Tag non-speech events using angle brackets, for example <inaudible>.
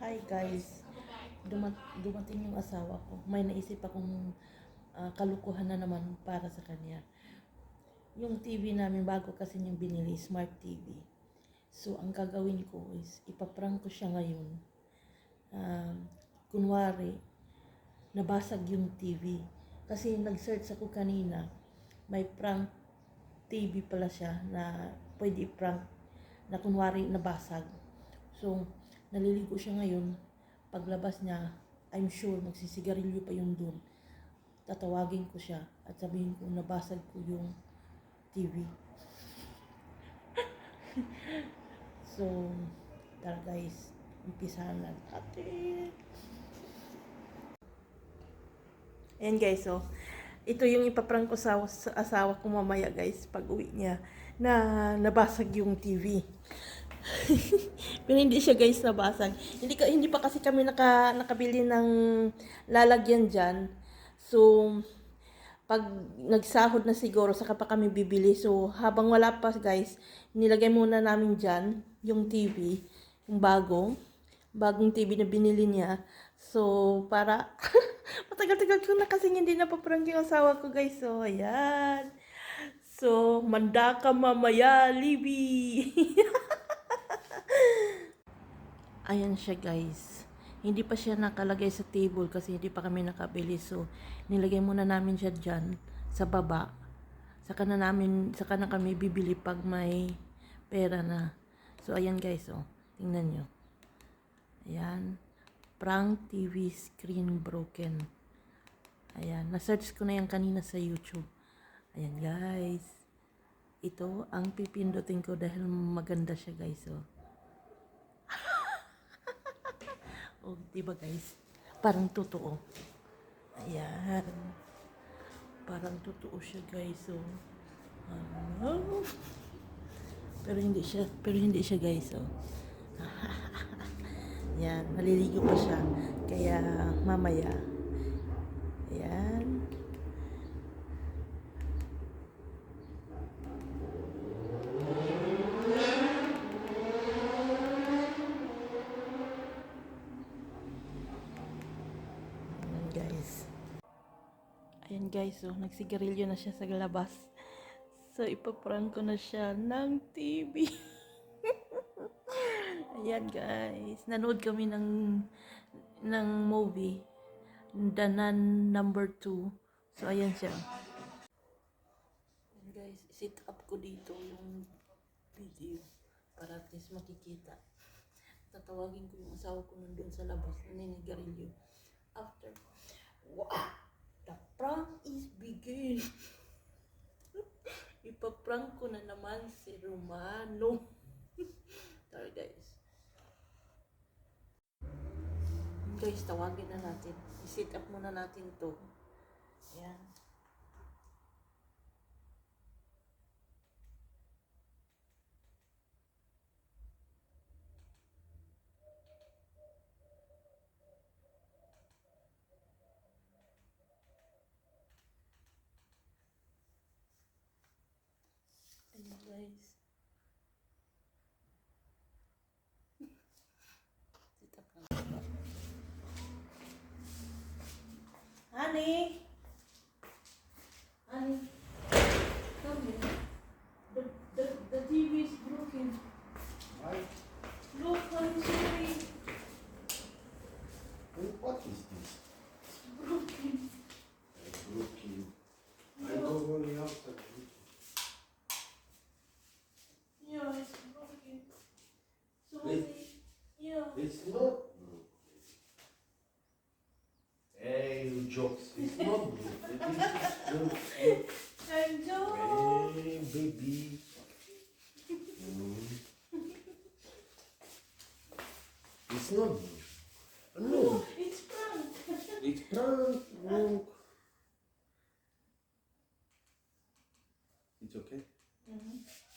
Hi guys, Dumat dumating yung asawa ko. May naisip akong ah, kalukuhan na naman para sa kanya. Yung TV namin bago kasi niyang binili, Smart TV. So ang gagawin ko is ipaprank ko siya ngayon. Um, kunwari, nabasag yung TV. Kasi nag-search ako kanina, may prank TV pala siya na pwede i-prank na kunwari nabasag. So, naliligo siya ngayon. Paglabas niya, I'm sure magsisigarilyo pa yung doon. Tatawagin ko siya at sabihin ko nabasag ko yung TV. <laughs> so, tara guys, umpisahan na natin. Ayan guys, so, ito yung ipaprank ko sa asawa ko mamaya guys, pag uwi niya, na nabasag yung TV. <laughs> Pero hindi siya guys nabasag. Hindi, ka, hindi pa kasi kami naka, nakabili ng lalagyan dyan. So, pag nagsahod na siguro, saka pa kami bibili. So, habang wala pa guys, nilagay muna namin dyan yung TV, yung bago, bagong TV na binili niya. So, para, <laughs> matagal-tagal ko na kasi hindi napaprank yung asawa ko guys. So, ayan. So, manda ka mamaya, Libby. <laughs> Ayan siya guys. Hindi pa siya nakalagay sa table kasi hindi pa kami nakabili. So, nilagay muna namin siya dyan sa baba. Saka na namin, saka na kami bibili pag may pera na. So, ayan guys, oh. Tingnan nyo. Ayan. Prank TV screen broken. Ayan. Na-search ko na yan kanina sa YouTube. Ayan guys. Ito ang pipindutin ko dahil maganda siya guys, oh. Oh, di ba guys? Parang totoo. Ayan. Parang totoo siya guys. So, ano? Pero hindi siya, pero hindi siya guys. So. <laughs> Ayan, naliligo pa siya. Kaya mamaya. Ayan. Ayan guys. Ayan guys, so nagsigarilyo na siya sa labas. So ipaprank ko na siya ng TV. <laughs> Ayan guys, nanood kami ng ng movie The Nun number 2. So ayan siya. Ayan guys, sit up ko dito yung video para at least makikita. Tatawagin ko yung asawa ko nandun sa labas, naninigarilyo. After, wow, the prank is begin. <laughs> Ipaprank ko na naman si Romano. <laughs> Sorry guys. Guys, tawagin na natin. I-sit up muna natin to. Ayan. Guys. Sit up na. Honey! Honey! Come here. The, the, the TV is broken. Why? Look, I'm sorry. What is this? jokes. It's <laughs> not good. It is no, no. Hey, baby. Mm. It's not good. No. no it's prank. <laughs> It's prank. No. It's okay. Mm -hmm.